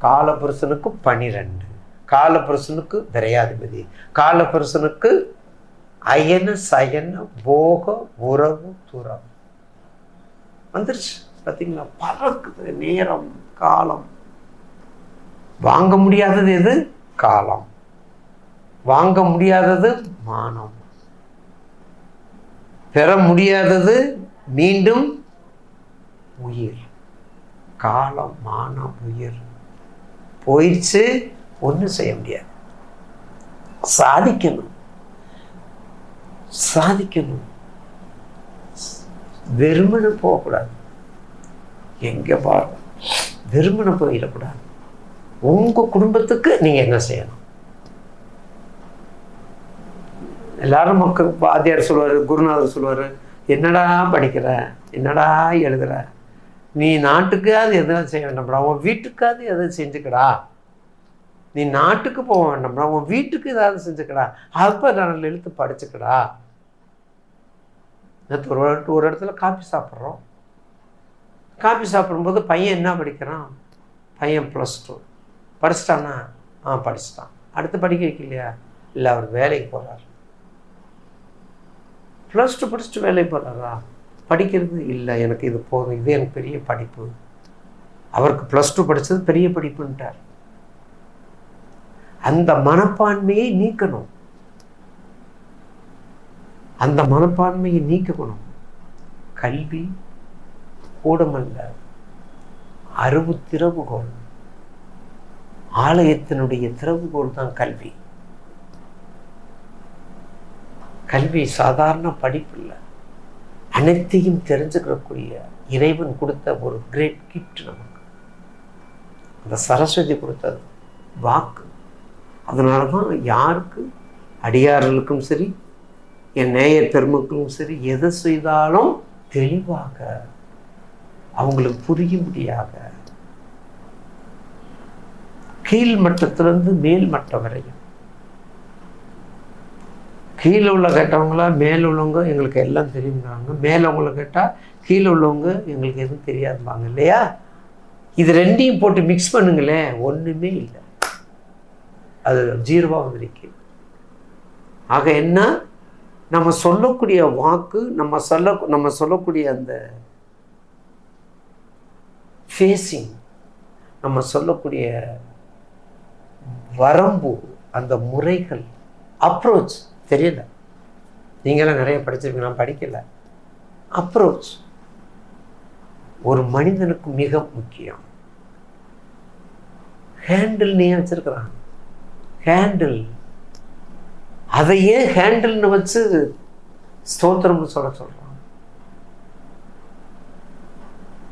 காலபுருஷனுக்கு பனிரெண்டு காலபுருஷனுக்கு விரையாதிபதி காலபுருஷனுக்கு அயன சயன போக உறவு துறவு. வந்துருச்சு. பார்த்தீங்களா பறக்குது நேரம் காலம். வாங்க முடியாதது எது? காலம். வாங்க முடியாதது மானம். பெற முடியாதது மீண்டும் உயிர். காலம் மானம் உயிர். போயிடுச்சு ஒன்றும் செய்ய முடியாது. சாதிக்கணும். சாதிக்கணும். வெறுமனை போகக்கூடாது. எங்கே பாரு வெறுமனை போயிடக்கூடாது. உங்கள் குடும்பத்துக்கு நீங்கள் என்ன செய்யணும்? எல்லாரும் மக்கள் வாத்தியார் சொல்லுவார் குருநாதர் சொல்லுவார் என்னடா படிக்கிற? என்னடா எழுதுற? நீ நாட்டுக்காவது எதுவும் செய்ய வேண்டாம்டா. உன் வீட்டுக்காவது எதுவும் செஞ்சுக்கடா. நீ நாட்டுக்கு போக வேண்டாம்டா. உன் வீட்டுக்கு ஏதாவது செஞ்சுக்கடா. அப்போ நான் எழுத்து படிச்சுக்கடா. நேற்று ஒரு ஒரு இடத்துல காஃபி சாப்பிட்றோம். காஃபி சாப்பிடும்போது பையன் என்ன படிக்கிறான்? பையன் ப்ளஸ் டூ படிச்சிட்டானா ஆ படிச்சிட்டான். அடுத்து படிக்க வைக்கலையா? இல்லை அவர் வேலைக்கு போகிறார் ப்ளஸ் டூ படிச்சுட்டு வேலைக்கு போகிறாரா படிக்கிறது இல்லை எனக்கு இது போதும் இது எனக்கு பெரிய படிப்பு. அவருக்கு ப்ளஸ் டூ படித்தது பெரிய படிப்புன்ட்டார். அந்த மனப்பான்மையை நீக்கணும். அந்த மனப்பான்மையை நீக்கணும். கல்வி கூடமல்ல அறிவு திறவுகோள். ஆலயத்தினுடைய திறவுகோள் தான் கல்வி. கல்வி சாதாரண படிப்பு இல்லை. அனைத்தையும் தெரிஞ்சுக்கிறக்கூடிய இறைவன் கொடுத்த ஒரு கிரேட் கிஃப்ட் நமக்கு. அந்த சரஸ்வதி கொடுத்தது. வாக்கு. அதனால தான் யாருக்கு? அடியார்களுக்கும் சரி என் நேயர் பெருமக்களும் சரி எதை செய்தாலும் தெளிவாக அவங்களுக்கு புரியும்படியாக கீழ் மட்டத்திலிருந்து மேல் மட்டம் வரையும் கீழே உள்ள கேட்டவங்களா மேலே உள்ளவங்க எங்களுக்கு எல்லாம் தெரியுங்கிறாங்க மேலே உங்களை கேட்டால் கீழே உள்ளவங்க எங்களுக்கு எதுவும் தெரியாதுப்பாங்க இல்லையா? இது ரெண்டையும் போட்டு மிக்ஸ் பண்ணுங்களேன். ஒன்றுமே இல்லை. அது ஜீரோவாக வந்திருக்கு. ஆக என்ன? நம்ம சொல்லக்கூடிய வாக்கு நம்ம சொல்ல நம்ம சொல்லக்கூடிய அந்த ஃபேஸிங் நம்ம சொல்லக்கூடிய வரம்பு அந்த முறைகள் அப்ரோச் தெரியல. நீங்களாம் நிறைய படிச்சிருப்பீங்க நான் படிக்கல. அப்ரோச் ஒரு மனிதனுக்கு மிக முக்கியம். ஹேண்டில் நீ வச்சிருக்கிறான் ஹேண்டில் அதையே ஹேண்டில்னு வச்சு ஸ்தோத்திரம்னு சொல்ல சொல்கிறான்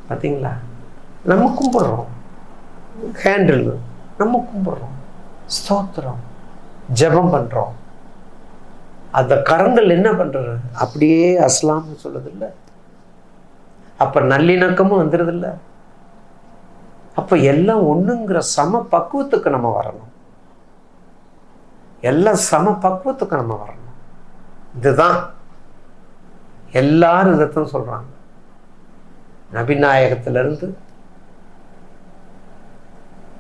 பார்த்தீங்களா நம்ம கும்பிட்றோம். ஹேண்டில் நம்ம கும்பிட்றோம். ஸ்தோத்திரம். ஜெபம் பண்ணுறோம் அந்த கரங்கள் என்ன பண்ணுறது அப்படியே அஸ்லாம்னு சொல்லுதில்ல அப்போ நல்லிணக்கமும் வந்துடுதில்ல அப்போ எல்லாம் ஒன்றுங்கிற சம பக்குவத்துக்கு நம்ம வரணும். எல்லாம் சம பக்குவத்துக்கு நம்ம வரணும். இதுதான். எல்லாரும் இதைத்தான் சொல்கிறாங்க நபிநாயகத்திலிருந்து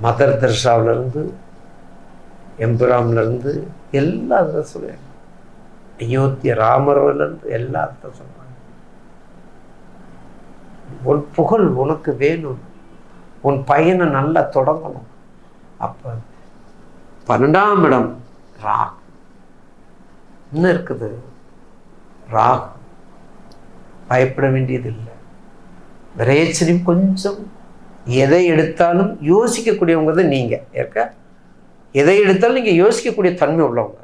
மதர் தெரசாவிலிருந்து எம்புராம்லேருந்து எல்லாம் இதை சொல்லுவாங்க அயோத்திய ராமர்லேருந்து எல்லாத்தையும் சொல்கிறாங்க உன் புகழ் உனக்கு வேணும் உன் பையனை நல்லா தொடங்கணும். அப்போ பன்னெண்டாம் இடம் ராகு. என்ன இருக்குது? ராகு. பயப்பட வேண்டியதில்லை. விரைச்சனையும் கொஞ்சம் எதை எடுத்தாலும் யோசிக்கக்கூடியவங்க தான் நீங்கள் ஏற்க? எதை எடுத்தாலும் நீங்கள் யோசிக்கக்கூடிய தன்மை உள்ளவங்க.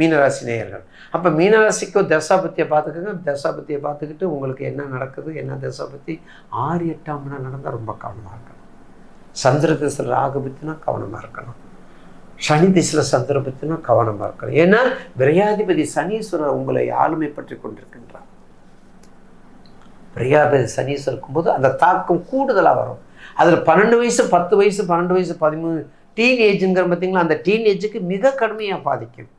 மீனராசி நேயர்கள். அப்போ மீனராசிக்கும் தசாபத்தியை பார்த்துக்கோங்க. தசாபத்தியை பார்த்துக்கிட்டு உங்களுக்கு என்ன நடக்குது என்ன தசாபத்தி? ஆறு எட்டாம் மணி நடந்தால் ரொம்ப கவனமாக இருக்கணும். சந்திர திசையில் ராகுபத்தினா கவனமாக இருக்கணும். சனி திசையில் சந்திர கவனமாக இருக்கணும். ஏன்னா விரையாதிபதி சனீஸ்வரர் உங்களை ஆளுமை பற்றி கொண்டிருக்கின்றார். விரையாதிபதி சனீஸ்வரர் இருக்கும்போது அந்த தாக்கம் கூடுதலாக வரும். அதில் பன்னெண்டு வயசு பத்து வயசு பன்னெண்டு வயசு பதிமூணு டீன் ஏஜுங்கிற பார்த்தீங்களா அந்த டீன் ஏஜுக்கு மிக கடுமையாக பாதிக்கும்.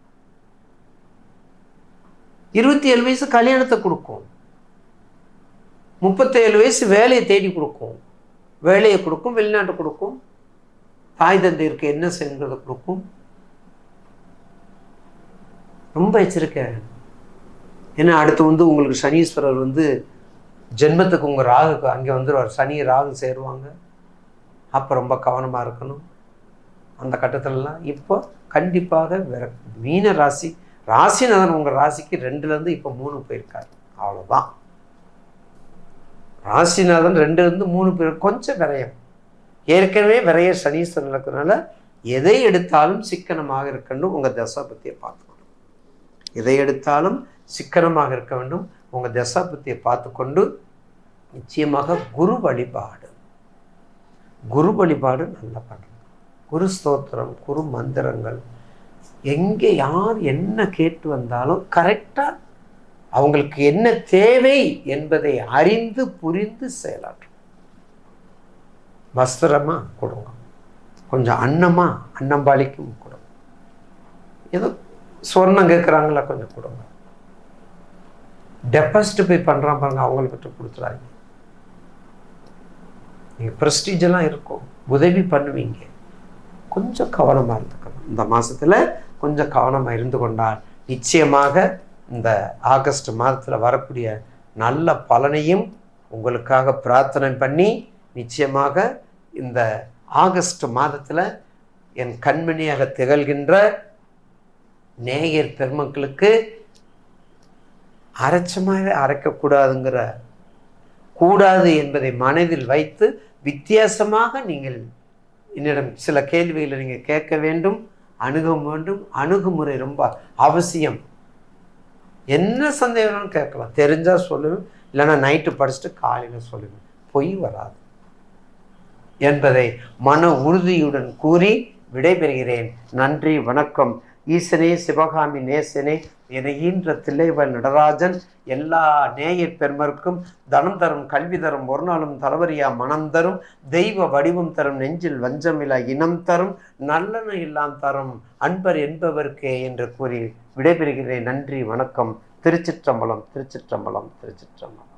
இருபத்தி ஏழு வயசு கல்யாணத்தை கொடுக்கும். முப்பத்தேழு வயசு வேலையை தேடி கொடுக்கும். வேலையை கொடுக்கும் வெளிநாட்டை கொடுக்கும். தாய் தந்தையிற்கு என்ன செய்யுங்கிறத கொடுக்கும். ரொம்ப எச்சரிக்கை. ஏன்னா அடுத்து வந்து உங்களுக்கு சனீஸ்வரர் வந்து ஜென்மத்துக்கு உங்கள் ராகுக்கு அங்கே வந்துடுவார் சனி ராகு சேருவாங்க. அப்போ ரொம்ப கவனமாக இருக்கணும். அந்த கட்டத்திலலாம் இப்போ கண்டிப்பாக வேற மீன ராசி ராசிநாதன் உங்கள் ராசிக்கு ரெண்டுலேருந்து இப்போ மூணு போயிருக்காரு. அவ்வளோதான் ராசிநாதன் ரெண்டுலேருந்து மூணு பேர் கொஞ்சம் விரயம். ஏற்கனவே விரைய சனீஸ்வரன் இருக்கிறதுனால எதை எடுத்தாலும் சிக்கனமாக இருக்கணும் உங்கள் தசாபத்தியை பார்த்துக்கணும் எதை எடுத்தாலும் சிக்கனமாக இருக்க வேண்டும். உங்கள் தசாபத்தியை பார்த்துக்கொண்டு நிச்சயமாக குரு வழிபாடு. குரு வழிபாடு நல்லா பண்ணுங்க. குரு ஸ்தோத்திரம் குரு மந்திரங்கள் எங்கே யார் என்ன கேட்டு வந்தாலும் கரெக்டாக அவங்களுக்கு என்ன தேவை என்பதை அறிந்து புரிந்து செயலாற்றும். வஸ்திரமாக கொடுங்க. கொஞ்சம் அன்னமா அன்னம்பாளிக்கும் கொடுங்க. ஏதோ சொர்ணம் கேட்குறாங்களா கொஞ்சம் கொடுங்க. டெபாசிட் போய் பண்ணுறான் பாருங்க அவங்கள்கிட்ட கொடுத்துறாங்க நீங்கள் ப்ரெஸ்டீஜெல்லாம் இருக்கும். உதவி பண்ணுவீங்க. கொஞ்சம் கவனமாக இருந்துக்கணும் இந்த மாதத்தில் கொஞ்சம் கவனமாக இருந்து கொண்டால் நிச்சயமாக இந்த ஆகஸ்ட் மாதத்தில் வரக்கூடிய நல்ல பலனையும் உங்களுக்காக பிரார்த்தனை பண்ணி நிச்சயமாக இந்த ஆகஸ்ட் மாதத்தில் என் கண்மணியாக திகழ்கின்ற நேயர் பெருமக்களுக்கு அரைச்சமாகவே அரைக்கக்கூடாதுங்கிற கூடாது என்பதை மனதில் வைத்து வித்தியாசமாக நீங்கள் என்னிடம் சில கேள்விகளை நீங்கள் கேட்க வேண்டும். அணுக வேண்டும் அணுகுமுறை ரொம்ப அவசியம். என்ன சந்தேகம்னு கேட்கலாம். தெரிஞ்சால் சொல்லுவேன் இல்லைன்னா நைட்டு படிச்சுட்டு காலையில் சொல்லுவேன் பொய் வராது. என்பதை மன உறுதியுடன் கூறி விடைபெறுகிறேன். நன்றி வணக்கம். ஈசனே சிவகாமி நேசனே என ஈன்ற தில்லைவன் நடராஜன் எல்லா நேயர் பெருமருக்கும் தனம் தரும் கல்வி தரும் ஒரு நாளும் தளவரியா மனம் தரும் தெய்வ வடிவம் தரும் நெஞ்சில் வஞ்சமிலா இனம் தரும் நல்லன எல்லாம் தரும் அன்பர் என்பவர்க்கே என்று கூறி விடைபெறுகிறேன். நன்றி வணக்கம். திருச்சிற்றம்பலம் திருச்சிற்றம்பலம் திருச்சிற்றம்பலம்.